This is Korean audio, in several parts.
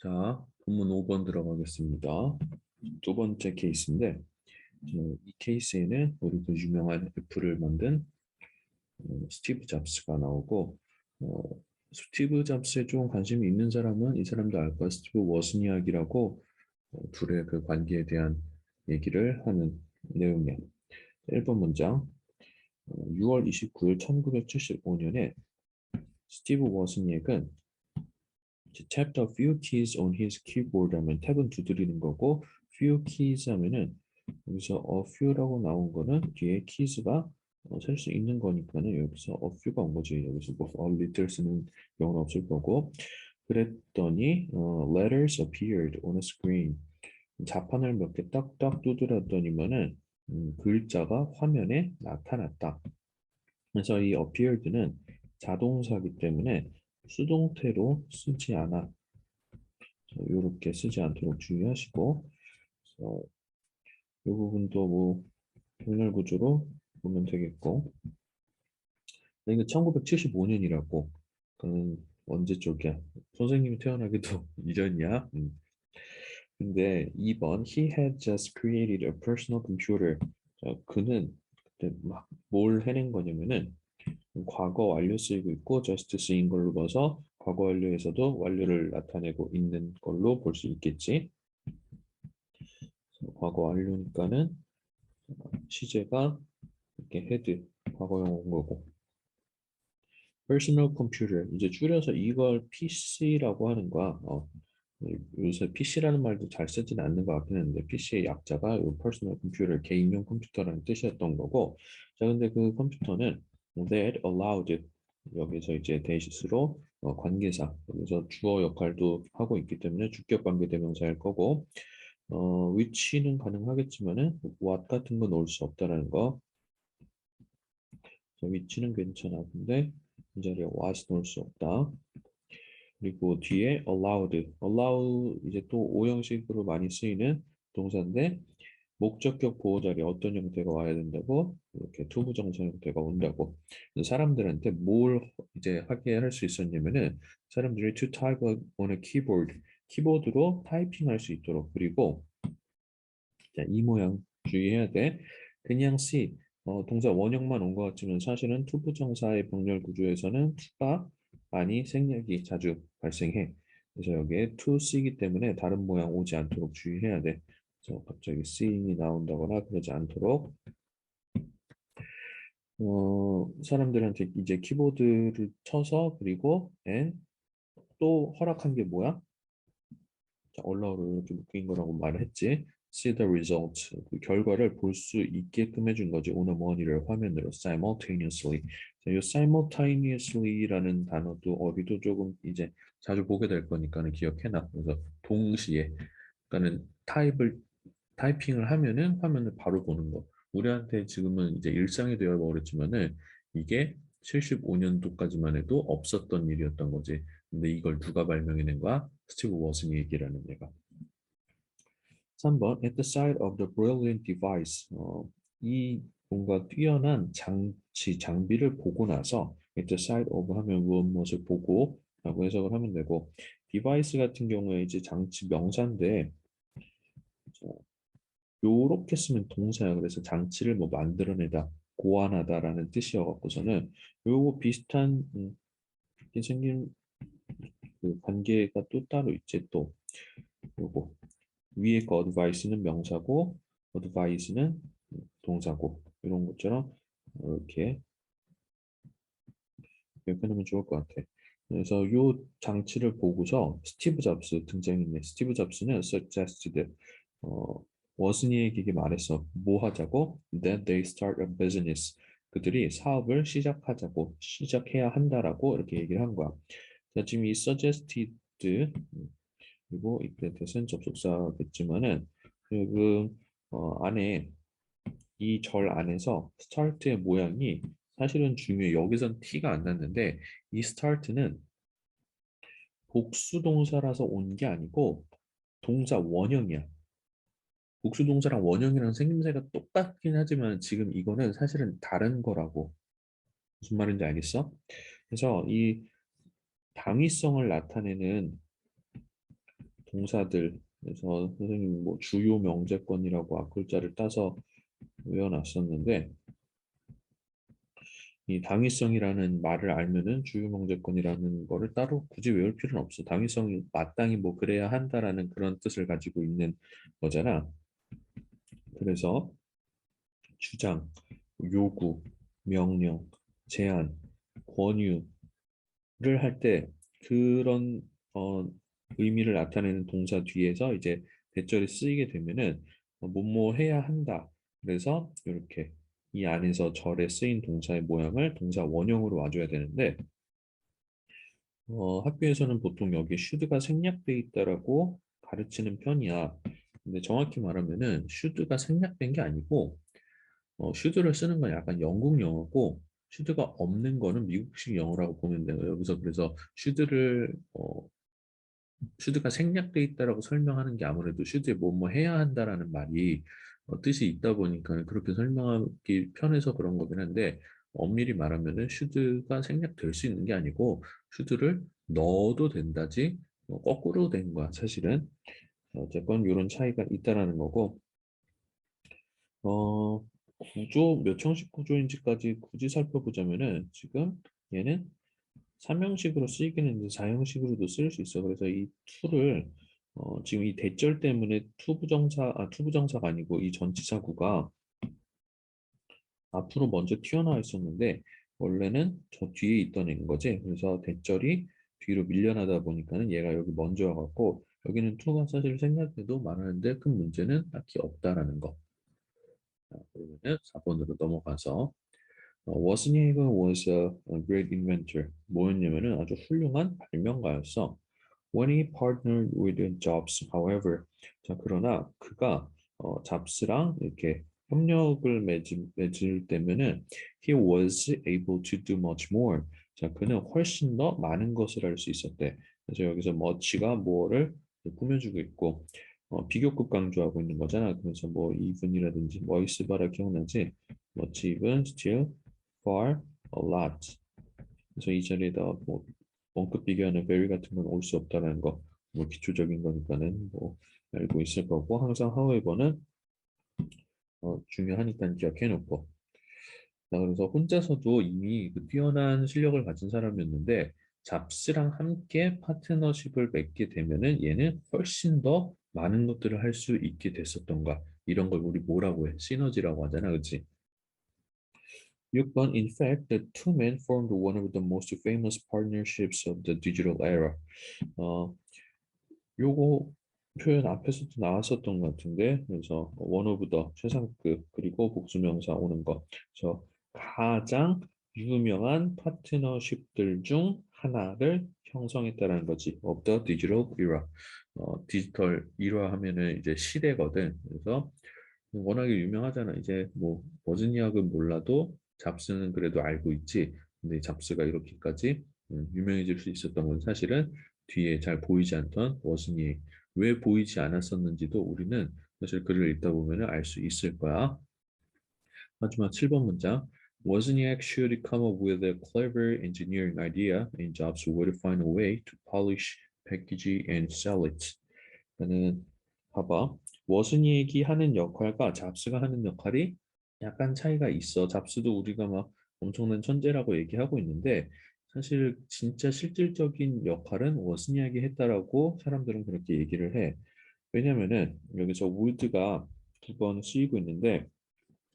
자, 본문 5번 들어가겠습니다. 두 번째 케이스인데 어, 이 케이스에는 우리 그 유명한 애플을 만든 어, 스티브 잡스가 나오고 어, 스티브 잡스에 좀 관심이 있는 사람은 이 사람도 알 거야. 스티브 워스니악이라고 어, 둘의 그 관계에 대한 얘기를 하는 내용이야. 1번 문장. 어, 6월 29일 1975년에 스티브 워스니악은 tapped a few keys on his keyboard 하면 탭은 두드리는 거고 few keys 하면은 여기서 a few라고 나온 거는 뒤에 keys가 어, 셀수 있는 거니까는 여기서 a few가 온 거지? 여기서 뭐 a little 쓰는 경우는 없을 거고 그랬더니 어, letters appeared on a screen. 자판을 몇 개 딱딱 두드렸더니만은 음, 글자가 화면에 나타났다. 그래서 이 appeared는 자동사기 때문에 수동태로 쓰지 않아. 이렇게 쓰지 않도록 주의하시고 어, 이 부분도 뭐 병렬 구조로 보면 되겠고 이게 1975년이라고 그는 언제 쪽이야? 선생님이 태어나기도 이전이야. 음. 근데 2번 He had just created a personal computer. 자, 그는 그때 막 뭘 해낸 거냐면은 과거 완료 쓰이고 있고 just 쓰인 걸로 봐서 과거 완료에서도 완료를 나타내고 있는 걸로 볼 수 있겠지. 과거 완료니까는 시제가 이렇게 헤드 과거형 온 거고 personal computer 이제 줄여서 이걸 PC라고 하는 거야. 어, 요새 PC라는 말도 잘 쓰지는 않는 것 같긴 한데 PC의 약자가 이 personal computer 개인용 컴퓨터라는 뜻이었던 거고 자 근데 그 컴퓨터는 that allowed 여기서 이제 대시스로 어, 관계사 여기서 주어 역할도 하고 있기 때문에 주격 관계 대명사일 거고 어, which는 가능하겠지만은 what 같은 건 넣을 수 없다라는 거. 자, which는 괜찮아. 근데 이 자리에 was 넣을 수 없다. 그리고 뒤에 allowed, allow 이제 또 오형식으로 많이 쓰이는 동사인데 목적격 보호 자리에 어떤 형태가 와야 된다고? 이렇게 투부정사 형태가 온다고. 사람들한테 뭘 이제 하게 할 수 있었냐면은 사람들이 to type on a keyboard 키보드로 타이핑할 수 있도록 그리고 자, 이 모양 주의해야 돼. 그냥 C. 어, 동사 원형만 온 것 같지만 사실은 투부정사의 병렬 구조에서는 to가 많이 생략이 자주 발생해. 그래서 여기에 to C이기 때문에 다른 모양 오지 않도록 주의해야 돼 그래서 갑자기 C이 나온다거나 그러지 않도록. 어, 사람들한테 이제 키보드를 쳐서 그리고 and 또 허락한 게 뭐야? 자, 얼라우를 이렇게 묶인 거라고 말을 했지. see the result 그 결과를 볼 수 있게끔 해준 거지. a monitor 화면으로 simultaneously. 자, 이 simultaneously라는 단어도 어디도 조금 이제 자주 보게 될 거니까는 기억해놔. 그래서 동시에. 그러니까는 타입을 타이핑을 하면은 화면을 바로 보는 거. 우리한테 지금은 이제 일상이 되어 버렸지만은 이게 75년도까지만 해도 없었던 일이었던 거지. 근데 이걸 누가 발명해낸 거야? 스티브 워슨이 얘기라는 얘가. 3번 At the side of the brilliant device. 어, 이 뭔가 뛰어난 장치, 장비를 보고 나서 at the side of 하면 무엇 무엇을 보고 라고 해석을 하면 되고 디바이스 같은 경우에 이제 장치 명사인데 요렇게 쓰면 동사야 그래서 장치를 뭐 만들어내다 고안하다라는 뜻이어갖고서는 요거 비슷한 음, 생긴 그 관계가 또 따로 있지 또 요거 위에 거 advice는 명사고 advice는 동사고 이런 것처럼 이렇게 기억해놓으면 좋을 것 같아. 그래서 이 장치를 보고서 스티브 잡스 등장했네. 스티브 잡스는 suggested 어, 워스니에게 말했어. 뭐 하자고? That they start a business. 그들이 사업을 시작하자고 시작해야 한다라고 이렇게 얘기를 한 거야. 자, 지금 이 suggested 그리고 이때 대선 접속사겠지만은 그 어, 안에 이 절 안에서 start의 모양이 사실은 중요해. 여기선 티가 안 났는데 이 start는 복수 동사라서 온 게 아니고 동사 원형이야. 복수 동사랑 원형이랑 생김새가 똑같긴 하지만 지금 이거는 사실은 다른 거라고. 무슨 말인지 알겠어? 그래서 이 당위성을 나타내는 동사들 그래서 선생님 뭐 주요 명제권이라고 앞글자를 따서 외워놨었는데 이 당위성이라는 말을 알면은 주요 명제권이라는 거를 따로 굳이 외울 필요는 없어. 당위성이 마땅히 뭐 그래야 한다라는 그런 뜻을 가지고 있는 거잖아. 그래서 주장, 요구, 명령, 제안, 권유를 할 때 그런 어, 의미를 나타내는 동사 뒤에서 이제 대절이 쓰이게 되면은 어, 뭐뭐 해야 한다. 그래서 이렇게 이 안에서 절에 쓰인 동사의 모양을 동사 원형으로 와줘야 되는데 어, 학교에서는 보통 여기 should가 생략돼 있다라고 가르치는 편이야. 근데 정확히 말하면은 should가 생략된 게 아니고 어, should를 쓰는 건 약간 영국 영어고 should가 없는 거는 미국식 영어라고 보면 돼요. 여기서 그래서 should를 어, should가 생략돼 있다라고 설명하는 게 아무래도 should에 뭐뭐 해야 한다라는 말이 어, 뜻이 있다 보니까 그렇게 설명하기 편해서 그런 거긴 한데 엄밀히 말하면은 should가 생략될 수 있는 게 아니고 should를 넣어도 된다지 어, 거꾸로 된 거야 사실은 어쨌건 이런 차이가 있다라는 거고 어 구조 몇 형식 구조인지까지 굳이 살펴보자면은 지금 얘는 3형식으로 쓰이긴 했는데 4형식으로도 쓸 수 있어 그래서 이 to를 어, 지금 이 대절 때문에 투부정사, 아, 투부정사가 아니고 이 전치사구가 앞으로 먼저 튀어나와 있었는데 원래는 저 뒤에 있던 애인 거지. 그래서 대절이 뒤로 밀려나다 보니까는 얘가 여기 먼저 와갖고 여기는 투가 사실 생략해도 말하는데 큰 문제는 딱히 없다라는 거. 자, 그러면은 4번으로 넘어가서 어, 워스니에가 was a, a great inventor. 뭐였냐면은 아주 훌륭한 발명가였어. When he partnered with Jobs, however, 자 그러나 그가 어, 잡스랑 이렇게 협력을 맺을, 맺을 때면은 he was able to do much more. 자 그는 훨씬 더 많은 것을 할 수 있었대. 그래서 여기서 much가 뭐를 꾸며주고 있고 어, 비교급 강조하고 있는 거잖아. 그래서 뭐 even이라든지 뭐 있으바라 기억나지? much even, still, far, a lot. 그래서 이 자리에다 뭐 원급 비교하는 very 같은 건 올 수 없다는 거, 뭐 기초적인 거니까는 뭐 알고 있을 거고 항상 however는 어, 중요하니까 기억해 놓고 자 그래서 혼자서도 이미 그 뛰어난 실력을 가진 사람이었는데 잡스랑 함께 파트너십을 맺게 되면은 얘는 훨씬 더 많은 것들을 할 수 있게 됐었던가 이런 걸 우리 뭐라고 해 시너지라고 하잖아 그치 6번 In fact, the two men formed one of the most famous partnerships of the digital era. 어, 요거 표현 앞에서도 나왔었던 것 같은데 그래서 one of the 최상급 그리고 복수명사 오는 거. 그래서 가장 유명한 파트너십들 중 하나를 형성했다라는 거지. of the digital era. 어, 디지털 일화 하면은 이제 시대거든. 그래서 워낙에 유명하잖아. 이제 뭐 버즈니악은 몰라도 잡스는 그래도 알고 있지. 근데 잡스가 이렇게까지 음, 유명해질 수 있었던 건 사실은 뒤에 잘 보이지 않던 워스니 왜 보이지 않았었는지도 우리는 사실 글을 읽다 보면 알 수 있을 거야. 마지막 7번 문장. Wozniak should come up with a clever engineering idea and Jobs would find a way to polish, package and sell it. 그는 봐봐. 워스니액이 하는 역할과 잡스가 하는 역할이 약간 차이가 있어. 잡스도 우리가 막 엄청난 천재라고 얘기하고 있는데 사실 진짜 실질적인 역할은 워스니악이 했다라고 사람들은 그렇게 얘기를 해. 왜냐면은 여기서 would가 두 번 쓰이고 있는데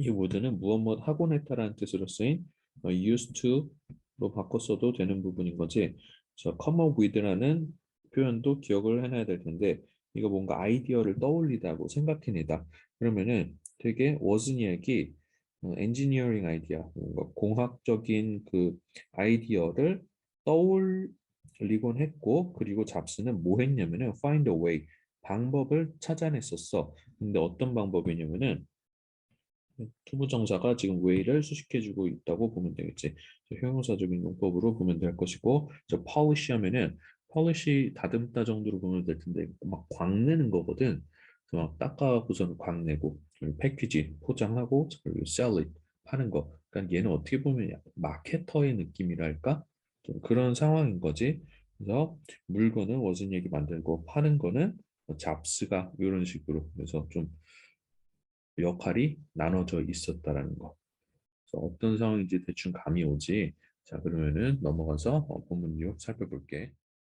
이 would는 무엇 무엇 하곤 했다라는 뜻으로 쓰인 used to로 바꿨어도 되는 부분인 거지. 그래서 come up with라는 표현도 기억을 해놔야 될 텐데 이거 뭔가 아이디어를 떠올리다고 생각해내다. 그러면은 되게 워즈니악이 엔지니어링 아이디어, 뭔가 공학적인 그 아이디어를 떠올리곤 했고 그리고 잡스는 뭐 했냐면은 find a way 방법을 찾아냈었어. 근데 어떤 방법이냐면은 투부정사가 지금 way를 수식해주고 있다고 보면 되겠지. 형용사적인 용법으로 보면 될 것이고 저 polish 하면은 polish 다듬다 정도로 보면 될 텐데 막 광내는 거거든. 막 닦아갖고서는 광내고 패키지 포장하고 그리고 sell it 파는 거. 그러니까 얘는 어떻게 보면 마케터의 느낌이랄까? 좀 그런 상황인 거지. 그래서 물건은 워즈닉이 만들고 파는 거는 뭐 잡스가 이런 식으로 그래서 좀 역할이 나눠져 있었다라는 거. 그래서 어떤 상황인지 대충 감이 오지. 자 그러면은 넘어가서 어, 본문 내용 살펴볼게.